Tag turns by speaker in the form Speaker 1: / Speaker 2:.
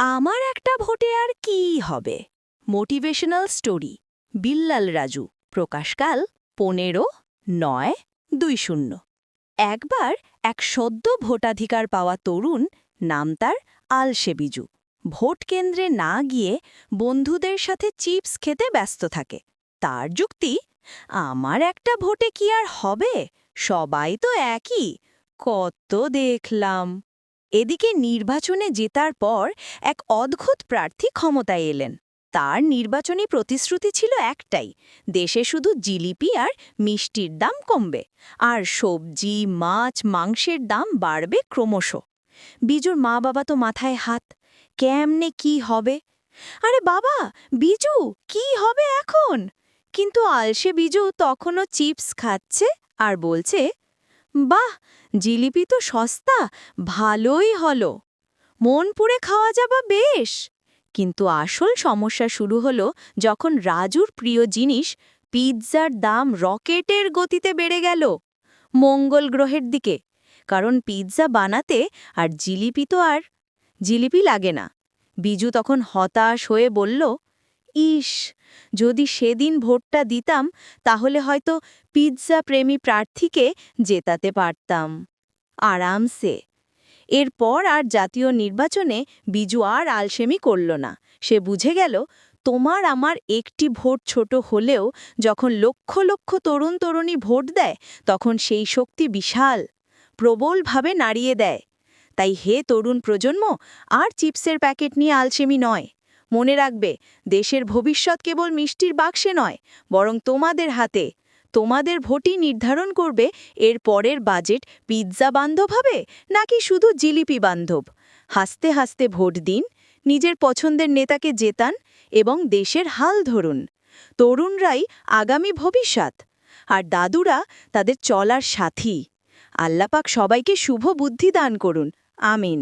Speaker 1: আমার একটা ভোটে আর কি হবে? মোটিভেশনাল স্টোরি বিল্লাল রাজু প্রকাশকাল পনেরো নয় দুই শূন্য। একবার এক সদ্য ভোটাধিকার পাওয়া তরুণ, নাম তার আলসে বিজু ভোট কেন্দ্রে না গিয়ে বন্ধুদের সাথে চিপস খেতে ব্যস্ত থাকে। তার যুক্তি, আমার একটা ভোটে কি আর হবে? সবাই তো একই। কত দেখলাম। এদিকে নির্বাচনে জেতার পর এক অদ্ভুত প্রার্থী ক্ষমতায় এলেন। তার নির্বাচনী প্রতিশ্রুতি ছিল একটাই, দেশে শুধু জিলিপি আর মিষ্টির দাম কমবে, আর সবজি, মাছ, মাংসের দাম বাড়বে ক্রমশ। বিজুর মা বাবা তো মাথায় হাত, কেমনে কি হবে? আরে বাবা, বিজু, কি হবে এখন? কিন্তু আলসে বিজু তখনও চিপস খাচ্ছে আর বলছে বাহ, জিলিপি তো সস্তা, ভালোই হলো। মন পুড়ে খাওয়া যাবা বেশ। কিন্তু আসল সমস্যা শুরু হলো যখন রাজুর প্রিয় জিনিস পিৎজার দাম রকেটের গতিতে বেড়ে গেল মঙ্গল গ্রহের দিকে। কারণ পিৎজা বানাতে আর জিলিপি তো আর, জিলিপি লাগে না। বিজু তখন হতাশ হয়ে বলল ইস যদি সেদিন ভোটটা দিতাম, তাহলে হয়তো পিৎজা প্রেমী প্রার্থীকে জেতাতে পারতাম। আরামসে। এরপর আর জাতীয় নির্বাচনে বিজু আর আলসেমি করল না। সে বুঝে গেল, তোমার আমার একটি ভোট ছোট হলেও যখন লক্ষ লক্ষ তরুণ তরুণী ভোট দেয়, তখন সেই শক্তি বিশাল, প্রবলভাবে নাড়িয়ে দেয়। তাই হে তরুণ প্রজন্ম, আর চিপসের প্যাকেট নিয়ে আলসেমি নয়। মনে রাখবে, দেশের ভবিষ্যৎ কেবল মিষ্টির বাক্সে নয়, বরং তোমাদের হাতে। তোমাদের ভোটই নির্ধারণ করবে, এর পরের বাজেট পিৎজা বান্ধব হবে, নাকি শুধু জিলিপি বান্ধব? হাসতে হাসতে ভোট দিন, নিজের পছন্দের নেতাকে জেতান এবং দেশের হাল ধরুন। তরুণরাই আগামী ভবিষ্যৎ, আর দাদুরা তাদের চলার সাথী। আল্লাপাক সবাইকে শুভ বুদ্ধি দান করুন। আমিন।